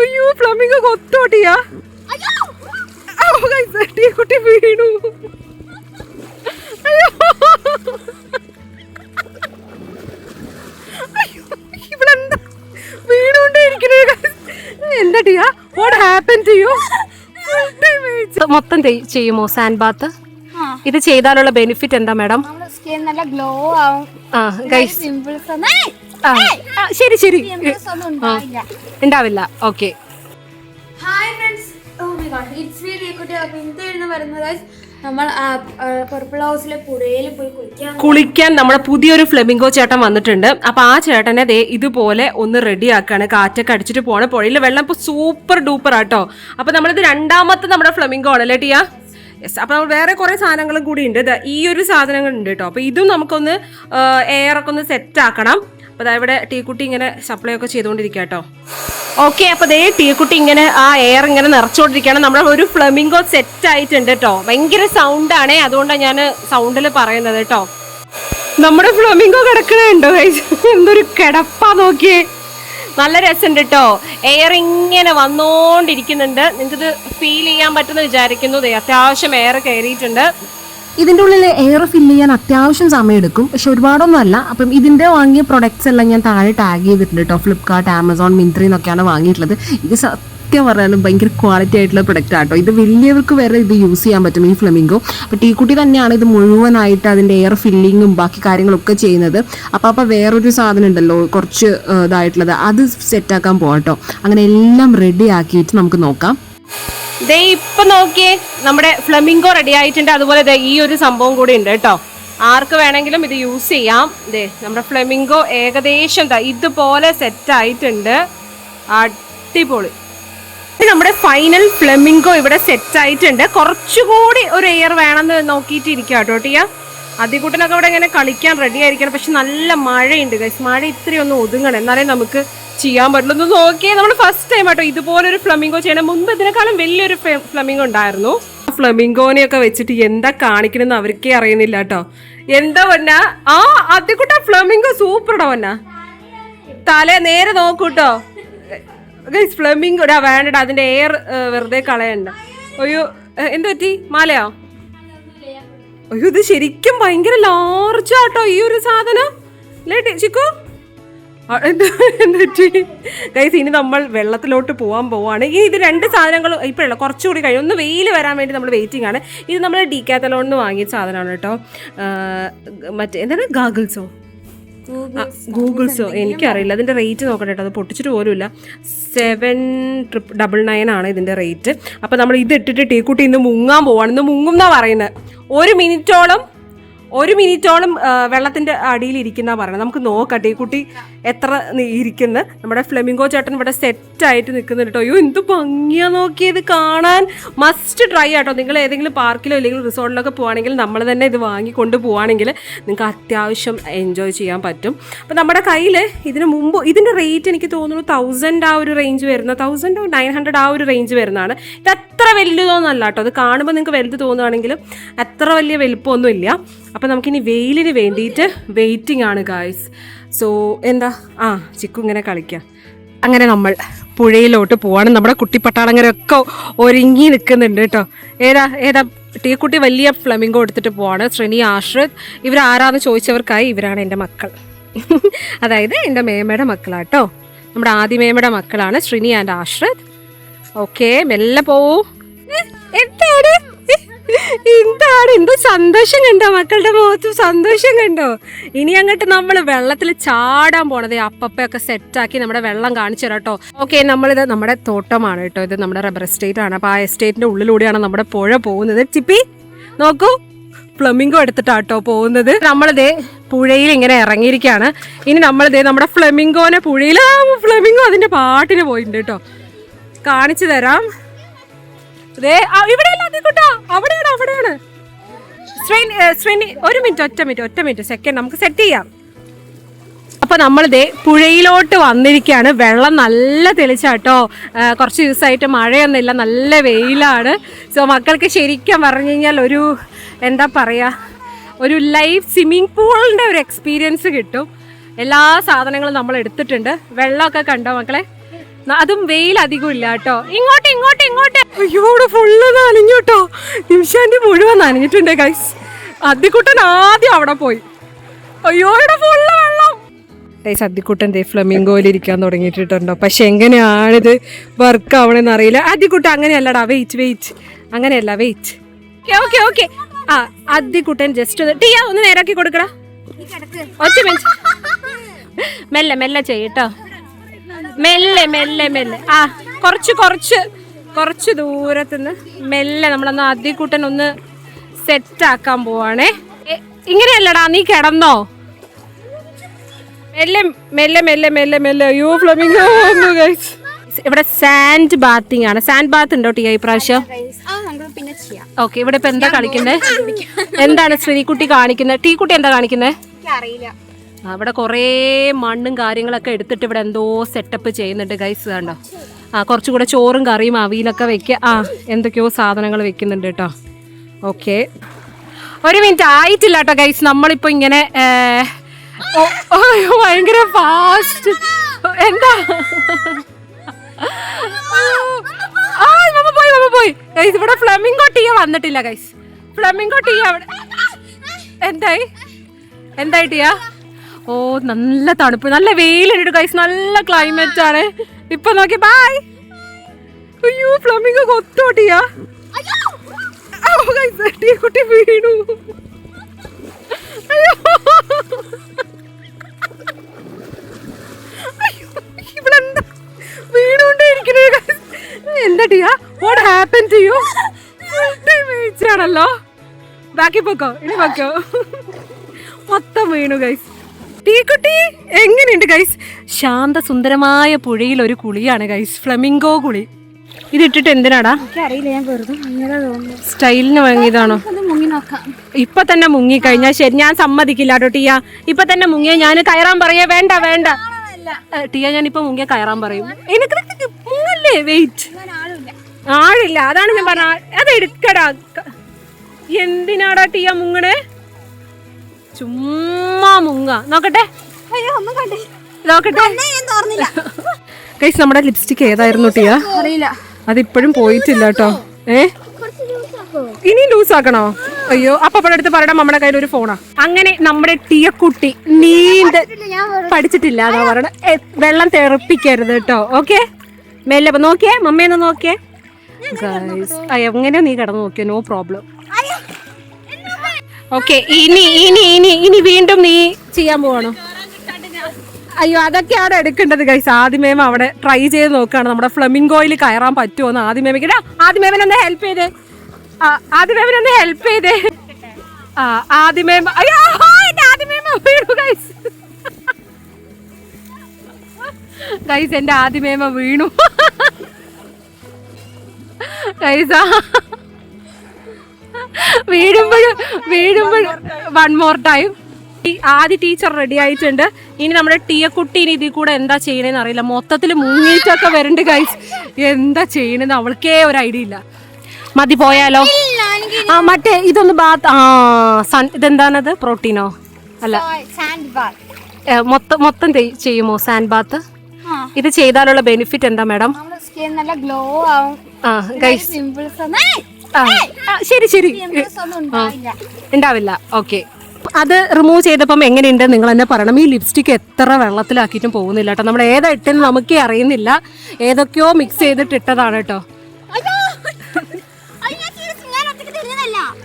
അയ്യോ ഫ്ലമിംഗോ കൊത്തോട്ടിയാ. കുട്ടി വീണു. അയ്യോ. അയ്യോ, ഇവളെന്താ? വീണുകൊണ്ടേ ഇരിക്കുന്നത് എന്താ Tiya? What happen to you മൊത്തം ചെയ്- ചെയ്യുമോ സാൻഡ് ബാത്ത്. ഇത് ചെയ്താലുള്ള ബെനിഫിറ്റ് എന്താ മാഡം നമ്മുടെ സ്കിൻ നല്ല ഗ്ലോ ആവും. ആ ഗൈസ് പിമ്പിൾസ് ശരി ശരി. ഉണ്ടാവില്ല. Okay. Hi friends it's video അപ്പോൾ വരുന്നത് നമ്മൾ പർപ്പിൾ ഹൗസിലെ പുഴയിൽ പോയി കുളിക്കാൻ കുളിക്കാൻ നമ്മുടെ പുതിയൊരു ഫ്ലെമിംഗോ ചേട്ടൻ വന്നിട്ടുണ്ട്. അപ്പൊ ആ ചേട്ടനെ ദേ ഇതുപോലെ ഒന്ന് റെഡി ആക്കാണ്. കാറ്റൊക്കെ അടിച്ചിട്ട് പോണ പുഴയിൽ വെള്ളം ഇപ്പൊ സൂപ്പർ ഡൂപ്പർ ആട്ടോ. അപ്പൊ നമ്മളിത് രണ്ടാമത്തെ നമ്മുടെ ഫ്ലെമിംഗോ ആണല്ലേ ടിയാ? യെസ് അപ്പൊ നമ്മൾ വേറെ കുറെ സാധനങ്ങളും കൂടി ഉണ്ട്. ഈ ഒരു സാധനങ്ങൾ ഉണ്ട് കേട്ടോ അപ്പൊ ഇതും നമുക്കൊന്ന് എയർ ഒക്കെ ഒന്ന് സെറ്റ് ആക്കണം. അപ്പൊ ദാ ഇവിടെ ടീക്കുട്ടി ഇങ്ങനെ സപ്ലൈ ഒക്കെ ചെയ്തുകൊണ്ടിരിക്കുക ഓക്കെ അപ്പൊ ദേ ടീക്കുട്ടി ഇങ്ങനെ ആ എയർ ഇങ്ങനെ നിറച്ചുകൊണ്ടിരിക്കുകയാണ്. നമ്മുടെ ഒരു ഫ്ലമിംഗോ സെറ്റ് ആയിട്ടുണ്ട് കേട്ടോ ഭയങ്കര സൗണ്ട് ആണേ അതുകൊണ്ടാണ് ഞാൻ സൗണ്ടിൽ പറയുന്നത് കേട്ടോ നമ്മുടെ ഫ്ലമിംഗോ കിടക്കണുണ്ടോ? എന്തൊരു കിടപ്പാ നോക്കിയേ. നല്ല രസമുണ്ട് കേട്ടോ എയർ ഇങ്ങനെ വന്നോണ്ടിരിക്കുന്നുണ്ട്. നിങ്ങൾക്കിത് ഫീൽ ചെയ്യാൻ പറ്റുമെന്ന് വിചാരിക്കുന്നു. അത്യാവശ്യം എയർ കയറിയിട്ടുണ്ട്. ഇതിന്റെ ഉള്ളിൽ എയർ ഫില്ല് ചെയ്യാൻ അത്യാവശ്യം സമയം എടുക്കും പക്ഷെ ഒരുപാടൊന്നും അല്ല അപ്പം ഇതിന്റെ വാങ്ങിയ പ്രൊഡക്ട്സ് എല്ലാം ഞാൻ താഴെ ടാഗ് ചെയ്തിട്ടുണ്ട് കേട്ടോ ഫ്ലിപ്കാർട്ട് ആമസോൺ മിന്ത്രി എന്നൊക്കെയാണ് വാങ്ങിയിട്ടുള്ളത്. ഇത് സത്യം പറയാനും ഭയങ്കര ക്വാളിറ്റി ആയിട്ടുള്ള പ്രൊഡക്റ്റ് ആട്ടോ. ഇത് വലിയവർക്ക് വരെ ഇത് യൂസ് ചെയ്യാൻ പറ്റും ഈ ഫ്ലെമിംഗോ അപ്പോൾ ടീക്കുട്ടി തന്നെയാണ് ഇത് മുഴുവനായിട്ട് അതിന്റെ എയർ ഫില്ലിങ്ങും ബാക്കി കാര്യങ്ങളൊക്കെ ചെയ്യുന്നത്. അപ്പോൾ അപ്പോൾ വേറൊരു സാധനം ഉണ്ടല്ലോ കുറച്ച് ഇതായിട്ടുള്ളത്. അത് സെറ്റാക്കാൻ പോകാം കേട്ടോ അങ്ങനെ എല്ലാം റെഡി ആക്കിയിട്ട് നമുക്ക് നോക്കാം. ദേ ഇപ്പൊ നോക്കിയേ നമ്മുടെ ഫ്ലമിംഗോ റെഡി ആയിട്ടുണ്ട്. അതുപോലെ ദേ ഈ ഒരു സംഭവം കൂടി ഉണ്ട് കേട്ടോ. ആർക്ക് വേണമെങ്കിലും ഇത് യൂസ് ചെയ്യാം. ദേ നമ്മുടെ ഫ്ലമിംഗോ ഏകദേശം ഇതുപോലെ സെറ്റ് ആയിട്ടുണ്ട്. അടിപൊളി. നമ്മുടെ ഫൈനൽ ഫ്ലമിംഗോ ഇവിടെ സെറ്റ് ആയിട്ടുണ്ട്. കുറച്ചുകൂടി ഒരു എയർ വേണമെന്ന് നോക്കിയിട്ട് ഇരിക്കുക കേട്ടോ ടിയ. അതികൂട്ടനൊക്കെ ഇവിടെ ഇങ്ങനെ കളിക്കാൻ റെഡി ആയിരിക്കണം. പക്ഷെ നല്ല മഴയുണ്ട് ഗൈസ് മഴ ഇത്രയൊന്നും ഒതുങ്ങണം. എന്നാലേ നമുക്ക് ചെയ്യാൻ പറ്റുള്ളൂ ഒന്ന് നോക്കിയേ നമ്മൾ ഫസ്റ്റ് ടൈം കേട്ടോ ഇതുപോലൊരു ഫ്ലമിംഗോ ചെയ്യണം മുമ്പ് ഇതിനേക്കാളും വലിയൊരു ഫ്ലമിംഗോ ഉണ്ടായിരുന്നു. ഫ്ലമിംഗോനെയൊക്കെ വെച്ചിട്ട് എന്താ കാണിക്കണമെന്ന് അവർക്കേ അറിയുന്നില്ല കേട്ടോ. എന്താ പൊന്ന? ആ അതികൂട്ട ഫ്ലമിംഗോ സൂപ്പർടോ പൊന്ന. തല നേരെ നോക്കൂട്ടോ ഫ്ലമിംഗോ ഇടാ വേണ്ടടാ അതിന്റെ എയർ വെറുതെ കളയണ്ട. അയ്യോ എന്ത് പറ്റി? മാലയോ? അയ്യോ ഇത് ശരിക്കും ഭയങ്കര ലാർജ് ആട്ടോ ഈ ഒരു സാധനം. ചിക്കോ ചിക്കു? ഗൈസ് ഇനി നമ്മൾ വെള്ളത്തിലോട്ട് പോകാൻ പോവാണ്. ഇനി ഇത് രണ്ട് സാധനങ്ങളും ഇപ്പോഴല്ല കുറച്ചുകൂടി കഴിയും. ഒന്ന് വെയിൽ വരാൻ വേണ്ടി നമ്മൾ വെയിറ്റിംഗ് ആണ്. ഇത് നമ്മൾ ഡി കാത്തലോണിൽ നിന്ന് വാങ്ങിയ സാധനമാണ് കേട്ടോ. മറ്റേ എന്താണ്? ഗാഗിൾസോ ഗൂഗിൾസോ എനിക്കറിയില്ല. അതിന്റെ റേറ്റ് നോക്കട്ടെ കേട്ടോ. അത് പൊട്ടിച്ചിട്ട് പോലുമില്ല. സെവൻ ട്രിപ്പ് ഡബിൾ നയൻ ആണ് ഇതിന്റെ റേറ്റ് അപ്പോൾ നമ്മൾ ഇത് ഇട്ടിട്ട് ടീക്കുട്ടി ഇന്ന് മുങ്ങാൻ പോവാണ്. ഇന്ന് മുങ്ങും എന്നാണ് പറയുന്നത്? ഒരു മിനിറ്റോളം ഒരു മിനിറ്റോളം വെള്ളത്തിന്റെ അടിയിൽ ഇരിക്കുന്ന പറയുന്നത് നമുക്ക് നോക്കട്ടെ ഈ കുട്ടി എത്ര ഇരിക്കുന്നു. നമ്മുടെ ഫ്ലെമിംഗോ ചേട്ടൻ ഇവിടെ സെറ്റായിട്ട് നിൽക്കുന്നുണ്ട് കേട്ടോ. അയ്യോ എന്ത് ഭംഗിയാ നോക്കിയത് കാണാൻ. മസ്റ്റ് ട്രൈ ആട്ടോ. നിങ്ങൾ ഏതെങ്കിലും പാർക്കിലോ അല്ലെങ്കിൽ റിസോർട്ടിലൊക്കെ പോവാണെങ്കിൽ നമ്മൾ തന്നെ ഇത് വാങ്ങിക്കൊണ്ട് പോവാണെങ്കിൽ നിങ്ങൾക്ക് അത്യാവശ്യം എൻജോയ് ചെയ്യാൻ പറ്റും. അപ്പോൾ നമ്മുടെ കയ്യിൽ ഇതിന് മുമ്പ് ഇതിന്റെ റേറ്റ് എനിക്ക് തോന്നുന്നു തൗസൻഡ് ആ ഒരു റേഞ്ച് വരുന്ന തൗസൻഡ് നയൻ ഹൺഡ്രഡ് ആ ഒരു റേഞ്ച് വരുന്നതാണ്. ഇത് അത്ര വലുതൊന്നല്ല കേട്ടോ. അത് കാണുമ്പോൾ നിങ്ങൾക്ക് വലുത് തോന്നുകയാണെങ്കിലും അത്ര വലിയ വലുപ്പമൊന്നും ഇല്ല അപ്പോൾ നമുക്കിനി വെയിലിന് വേണ്ടിയിട്ട് വെയിറ്റിംഗ് ആണ് ഗായ്സ് സോ എന്താ? ആ ചിക്കു ഇങ്ങനെ കളിക്കാം. അങ്ങനെ നമ്മൾ പുഴയിലോട്ട് പോവാണ്. നമ്മുടെ കുട്ടിപ്പട്ടാളങ്ങരൊക്കെ ഒരുങ്ങി നിൽക്കുന്നുണ്ട് കേട്ടോ. ഏതാ ഏതാ? ടീക്കുട്ടി വലിയ ഫ്ലമിംഗോ എടുത്തിട്ട് പോവാണ്. ശ്രീനി ആശ്രിത് ഇവരാരാന്ന് ചോദിച്ചവർക്കായി ഇവരാണ് എന്റെ മക്കൾ. അതായത് എന്റെ മേമയുടെ മക്കളാട്ടോ. നമ്മുടെ ആദിമേമയുടെ മക്കളാണ് ശ്രീനി ആൻഡ് ആശ്രിത്. ഓക്കെ മെല്ലെ പോവൂ. എന്താണ്? എന്താണ്? എന്തോ സന്തോഷം കണ്ടോ? മക്കളുടെ മുഖത്ത് സന്തോഷം കണ്ടോ? ഇനി അങ്ങോട്ട് നമ്മൾ വെള്ളത്തിൽ ചാടാൻ പോണത് അപ്പപ്പൊക്കെ സെറ്റാക്കി നമ്മുടെ വെള്ളം കാണിച്ചു തരാം കേട്ടോ. ഓക്കെ നമ്മളിത് നമ്മുടെ തോട്ടമാണ് കേട്ടോ. ഇത് നമ്മുടെ റബ്ബർ എസ്റ്റേറ്റ് ആണ്. അപ്പോൾ ആ എസ്റ്റേറ്റിന്റെ ഉള്ളിലൂടെയാണ് നമ്മുടെ പുഴ പോകുന്നത്. ചിപ്പി നോക്കൂ. ഫ്ലമിംഗോ എടുത്തിട്ടാട്ടോ പോകുന്നത്. നമ്മളിത് പുഴയിൽ ഇങ്ങനെ ഇറങ്ങിയിരിക്കുകയാണ്. ഇനി നമ്മളിതേ നമ്മുടെ ഫ്ലമിംഗോനെ പുഴയിൽ ഫ്ലമിംഗോ അതിന്റെ പാട്ടിന് പോയിട്ടുണ്ട് കേട്ടോ. കാണിച്ചു തരാം. ഇവിടെയല്ല അതിക്കുട്ടാ അവിടെയാണ് അവിടെയാണ്. ഒരു മിനിറ്റ് ഒറ്റ മിനിറ്റ് ഒറ്റ മിനിറ്റ് സെക്കൻഡ് നമുക്ക് സെറ്റ് ചെയ്യാം. അപ്പൊ നമ്മളിതേ പുഴയിലോട്ട് വന്നിരിക്കുകയാണ് വെള്ളം നല്ല തെളിച്ചാട്ടോ കുറച്ച് ദിവസമായിട്ട് മഴയൊന്നുമില്ല നല്ല വെയിലാണ്. സോ മക്കൾക്ക് ശരിക്കും പറഞ്ഞു കഴിഞ്ഞാൽ ഒരു എന്താ പറയുക ഒരു ലൈഫ് സ്വിമ്മിങ് പൂളിന്റെ ഒരു എക്സ്പീരിയൻസ് കിട്ടും. എല്ലാ സാധനങ്ങളും നമ്മൾ എടുത്തിട്ടുണ്ട്. വെള്ളമൊക്കെ കണ്ടോ മക്കളെ? അതും വെയിൽ അധികം ഇല്ല കേട്ടോ. ഇങ്ങോട്ട് ഇങ്ങോട്ട് ഇങ്ങോട്ട്. അയ്യോ ഇവിടെ ഫുള്ള് നനഞ്ഞു കേട്ടോ. നിമിഷാന്റെ മുഴുവൻ നനഞ്ഞിട്ടുണ്ട് ഗൈസ് അദ്ദിക്കുട്ടൻ ആദ്യം അവിടെ പോയി. അയ്യോ ഇവിടെ ഫുള്ള് വെള്ളം. ഗൈസ് അദ്ദിക്കുട്ടൻ ദേ ഫ്ലമിംഗോയിൽ ഇരിക്കാൻ തുടങ്ങിയിട്ടുണ്ടോ പക്ഷെ എങ്ങനെയാണിത് വർക്ക് ആവണെന്ന് അറിയില്ല. അദ്ദിക്കുട്ടൻ അങ്ങനെയല്ലടാ വെയിറ്റ് വെയിറ്റ് അങ്ങനെയല്ല വെയിറ്റ് ഓക്കെ ഓക്കെ ആ അദ്ദിക്കുട്ടൻ ജസ്റ്റ് ഒന്ന് ടീയ ഒന്ന് നേരാക്കി കൊടുക്കടാ. ഒറ്റ മെല്ലെ മെല്ലെ ചെയ്യട്ടോ മെല്ലെ മെല്ലെ മെല്ലെ. ആ കുറച്ച് കുറച്ച് കുറച്ച് ദൂരത്തുനിന്ന് മെല്ലെ നമ്മളൊന്ന് അതികൂട്ടൻ ഒന്ന് സെറ്റ് ആക്കാൻ പോവാണേ ഇങ്ങനെയല്ലടാ നീ കിടന്നോ. മെല്ലെ മെല്ലെ മെല്ലെ മെല്ലെ മെല്ലെ. അയ്യോ ഫ്ലമിംഗോ ഇവിടെ സാൻഡ് ബാത്തിങ് ആണ്. സാൻഡ് ബാത്ത് ഉണ്ടോ ടീ ഇപ്രാവശ്യം? ഓക്കെ ഇവിടെ ഇപ്പൊ എന്താ കളിക്കുന്നത് എന്താണ് ശ്രീകുട്ടി കാണിക്കുന്നത് ടീ കുട്ടി എന്താ കാണിക്കുന്നത് അറിയില്ല അവിടെ കുറേ മണ്ണും കാര്യങ്ങളൊക്കെ എടുത്തിട്ട് ഇവിടെ എന്തോ സെറ്റപ്പ് ചെയ്യുന്നുണ്ട് ഗൈസ് കണ്ടോ? ആ കുറച്ചുകൂടെ ചോറും കറിയും അവിയിലൊക്കെ വെക്കുക ആ എന്തൊക്കെയോ സാധനങ്ങൾ വെക്കുന്നുണ്ട് കേട്ടോ. ഓക്കെ ഒരു മിനിറ്റ് ആയിട്ടില്ല കേട്ടോ ഗൈസ് നമ്മളിപ്പോൾ ഇങ്ങനെ ഭയങ്കര ഫാസ്റ്റ് എന്താ? ആ ഇവിടെ ഫ്ലമിംഗോ ടീ വന്നിട്ടില്ല ഗൈസ് ഫ്ലമിംഗോ ടീ അവിടെ എന്തായി? എന്തായിട്ടിയാ ടീയ ഓ നല്ല തണുപ്പ്. നല്ല വെയിലുണ്ട് ഗൈസ് നല്ല ക്ലൈമറ്റ് ആണ്. ഇപ്പൊ നോക്കി ബൈ അയ്യോ ഫ്ലമിംഗ് കൊത്തോട്ടിയാട്ടി കുട്ടി വീണു. അയ്യോ. ഇവളെന്താ. എന്താ? Tiya? What happen to you ബാക്കി പൊക്കോ ഇനി പൊക്കോ. മൊത്തം വീണു ഗൈസ് ടീക്കുട്ടി എങ്ങനെയുണ്ട് ഗൈസ് ശാന്ത സുന്ദരമായ പുഴയിൽ ഒരു കുളിയാണ് ഗൈസ് ഫ്ലമിംഗോ കുളി. ഇതിട്ടിട്ട് എന്തിനാടാ? ഞാൻ വെറുതെ സ്റ്റൈലിന് വാങ്ങിയതാണോ? ഇപ്പൊ തന്നെ മുങ്ങി കഴിഞ്ഞാൽ ശരി ഞാൻ സമ്മതിക്കില്ല കേട്ടോ ടിയ. ഇപ്പൊ തന്നെ മുങ്ങിയ ഞാൻ കയറാൻ പറയാ വേണ്ട വേണ്ട. ടിയ ഞാൻ ഇപ്പൊ മുങ്ങിയ കയറാൻ പറയും. എനിക്ക് മുങ്ങല്ലേ വെയിറ്റ് ആഴില്ല അതാണ് ഞാൻ പറഞ്ഞ അത് എടുക്കടാ. എന്തിനാടാ ടിയ മുങ്ങണേ? ചുമ്മാ മുങ്ങ. നോക്കട്ടെ. അയ്യോ ഒന്നും നോക്കട്ടെ. ഞാൻ തോർന്നില്ല കൈസ് നമ്മുടെ ലിപ്സ്റ്റിക് ഏതായിരുന്നു ടിയാ? അറിയില്ല. അതിപ്പോഴും പോയിട്ടില്ല കേട്ടോ. ഏ? ഇനി ലൂസ് ആക്കണോ അയ്യോ അപ്പൊ അടുത്ത് പറയണം നമ്മുടെ കയ്യിൽ ഒരു ഫോണാ. അങ്ങനെ നമ്മുടെ ടിയക്കുട്ടി നീന്ത് പഠിച്ചിട്ടില്ല എന്നാ പറയണ. വെള്ളം തെറിപ്പിക്കരുത് കേട്ടോ ഓക്കെ? മെല്ലെ നോക്കിയേ മമ്മേന്ന് നോക്കിയേ? ഗൈസ് എങ്ങനെ നീ കിടന്നു നോക്കിയോ? നോ പ്രോബ്ലം ഓക്കെ ഇനി ഇനി ഇനി ഇനി വീണ്ടും നീ ചെയ്യാൻ പോവാണോ? അയ്യോ അതൊക്കെയാണ് എടുക്കേണ്ടത് ഗൈസ് ആദ്യമേമ അവിടെ ട്രൈ ചെയ്ത് നോക്കുകയാണ്. നമ്മുടെ ഫ്ലമിംഗോയിൽ കയറാൻ പറ്റുമോ എന്ന് ആദ്യമേമയ്ക്ക് ആദ്യമേമനൊന്ന് ഹെൽപ്പ് ചെയ്തേ ആദ്യമേമനൊന്ന് ഹെൽപ്പ് ചെയ്തേ. ആ ആദ്യമേമ അയ്യോ എന്റെ ആദ്യമേമ വീണു ഗൈസ് ഗൈസ് എന്റെ ആദ്യമേമ വീണു. ഗൈസ് വീഴുമ്പോഴും വീഴുമ്പോഴും വൺ മോർ ടൈം ആദ്യ ടീച്ചർ റെഡി ആയിട്ടുണ്ട്. ഇനി നമ്മുടെ ടീയക്കുട്ടി ഇനി ഇതിൽ കൂടെ എന്താ ചെയ്യണേന്ന് അറിയില്ല. മൊത്തത്തിൽ മുങ്ങിയിട്ടൊക്കെ വരണ്ട് കഴിച്ച് എന്താ ചെയ്യണെന്ന് അവൾക്കേ ഒരു ഐഡിയ ഇല്ല. മതി പോയാലോ? ആ മറ്റേ ഇതൊന്ന് ബാത്ത് ആ സൺ ഇതെന്താണത്? പ്രോട്ടീനോ? അല്ല. മൊത്തം മൊത്തം ചെയ്യുമോ സാൻഡ് ബാത്ത് ഇത് ചെയ്താലുള്ള ബെനിഫിറ്റ് എന്താ മാഡം സ്കിൻ നല്ല ഗ്ലോ ആവും. ആ ഗൈസ് പിമ്പിൾസ് ശരി ശരി. ഉണ്ടാവില്ല. ഓക്കെ. അത് റിമൂവ് ചെയ്തപ്പം എങ്ങനെയുണ്ട്? നിങ്ങൾ തന്നെ പറയണം. ഈ ലിപ്സ്റ്റിക് എത്ര വെള്ളത്തിലാക്കിയിട്ടും പോകുന്നില്ല കേട്ടോ. നമ്മൾ ഏതാ ഇട്ടെന്ന് നമുക്കേ അറിയുന്നില്ല. ഏതൊക്കെയോ മിക്സ് ചെയ്തിട്ട് ഇട്ടതാണ് കേട്ടോ.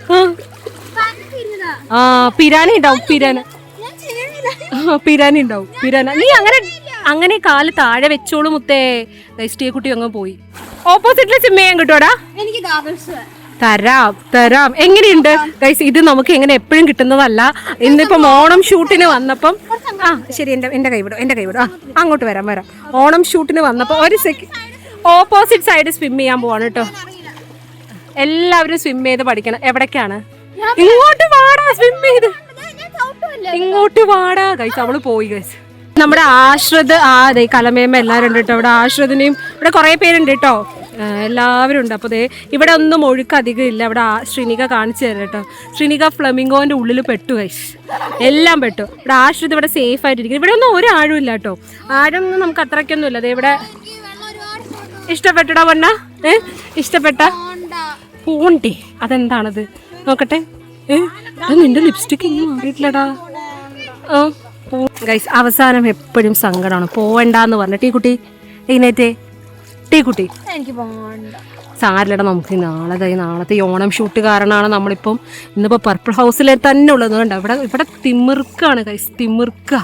ഞാൻ ആ. പിരാനി ഉണ്ടാവും. പിരാന ഞാൻ പിരാന ഉണ്ടാവും. പിരാന നീ അങ്ങനെ അങ്ങനെ കാൽ താഴെ വെച്ചോളൂ മുത്തേ. ലൈസ്റ്റിയെ കുട്ടി അങ്ങ് പോയി. ഓപ്പോസിറ്റിലെ സിമ്മ ചെയ്യാൻ കിട്ടുവാടാ. എനിക്ക് തരാം തരാം. എങ്ങനെയുണ്ട്? ഗൈസ് ഇത് നമുക്ക് എങ്ങനെ എപ്പോഴും കിട്ടുന്നതല്ല. ഇന്നിപ്പം ഓണം ഷൂട്ടിന് വന്നപ്പം ആ ശരി എന്റെ എന്റെ കൈവിടും എന്റെ കൈ വിടും. ആ അങ്ങോട്ട് വരാം വരാം. ഓണം ഷൂട്ടിന് വന്നപ്പോൾ ഒരു സെക്കൻഡ് ഓപ്പോസിറ്റ് സൈഡ് സ്വിം ചെയ്യാൻ പോവാണ് കേട്ടോ. എല്ലാവരും സ്വിം ചെയ്ത് പഠിക്കണം. എവിടേക്കാണ്? ഇങ്ങോട്ട് വാടാ സ്വിം ചെയ്ത്. ഇങ്ങോട്ട് വാടാ. ഗൈസ് അവൾ പോയി ഗൈസ് നമ്മുടെ ആശ്രത് ആ അതെ കലമേമ എല്ലാവരും ഉണ്ട് കേട്ടോ. ഇവിടെ ആശ്രതിനെയും ഇവിടെ കുറേ പേരുണ്ട് കേട്ടോ. എല്ലാവരും ഉണ്ട്. അപ്പോൾ ദേ ഇവിടെ ഒന്നും ഒഴുക്ക് അധികം ഇല്ല. ഇവിടെ ആ ശ്രീനിക കാണിച്ചു തരാം കേട്ടോ. ശ്രീനിക ഫ്ലമിംഗോന്റെ ഉള്ളിൽ പെട്ടു ഗൈസ് എല്ലാം പെട്ടു. ഇവിടെ ആശ്രിത് ഇവിടെ സേഫ് ആയിട്ടിരിക്കുന്നു. ഇവിടെ ഒന്നും ഒരു ആഴവും ഇല്ല കേട്ടോ. ആഴമൊന്നും നമുക്ക് അത്രയ്ക്കൊന്നും ഇല്ല. ഇവിടെ ഇഷ്ടപ്പെട്ടടാ വണ്ണ ഏ? ഇഷ്ടപ്പെട്ട? പൂണ്ടി. അതെന്താണത്? നോക്കട്ടെ. ഏ? നിന്റെ ലിപ്സ്റ്റിക് ഇനി മാറിയിട്ടില്ലടാ. ആ ഗൈസ് അവസാനം എപ്പോഴും സങ്കടമാണ് പോവണ്ടെന്ന് പറഞ്ഞിട്ട് ഈ കുട്ടി എഴുന്നേറ്റേ. ടീ കുട്ടി എനിക്ക് പോകണ്ട സാരില്ലടാ നമുക്ക് നാളെ തൈ നാളത്തെ ഈ ഓണം ഷൂട്ട് കാരണമാണ് നമ്മളിപ്പം ഇന്നിപ്പോൾ പർപ്പിൾ ഹൗസിൽ തന്നെ ഉള്ളത്. കണ്ടോ ഇവിടെ ഇവിടെ തിമിർക്കാണ് കൈസ് തിമിർക്ക.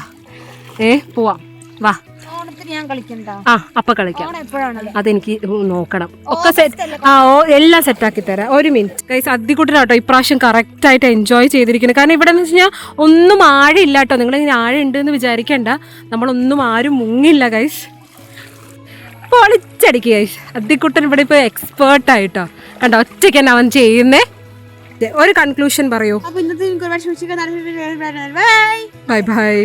ഏ പോവാം. വാ. ആ അപ്പൊ കളിക്കാം. അതെനിക്ക് നോക്കണം. ഒക്കെ സെറ്റ് ആ ഓ എല്ലാം സെറ്റാക്കി തരാം. ഒരു മിനിറ്റ് കൈസ് അധികൂട്ടനാട്ടോ ഇപ്രാവശ്യം കറക്റ്റ് ആയിട്ട് എൻജോയ് ചെയ്തിരിക്കുന്നത്. കാരണം ഇവിടെ എന്ന് വെച്ച് കഴിഞ്ഞാൽ ഒന്നും ആഴില്ല കേട്ടോ. നിങ്ങൾ ഇങ്ങനെ ആഴ ഉണ്ട് എന്ന് വിചാരിക്കണ്ട. നമ്മളൊന്നും ആരും മുങ്ങില്ല ഗൈസ് പൊളിച്ചടിക്കുക അതിക്കുട്ടൻ ഇവിടെ ഇപ്പോൾ എക്സ്പേർട്ട് ആയിട്ടോ. കണ്ടോ ഒറ്റയ്ക്ക് തന്നെ അവൻ ചെയ്യുന്നേ. ഒരു കൺക്ലൂഷൻ പറയൂ. Bye bye.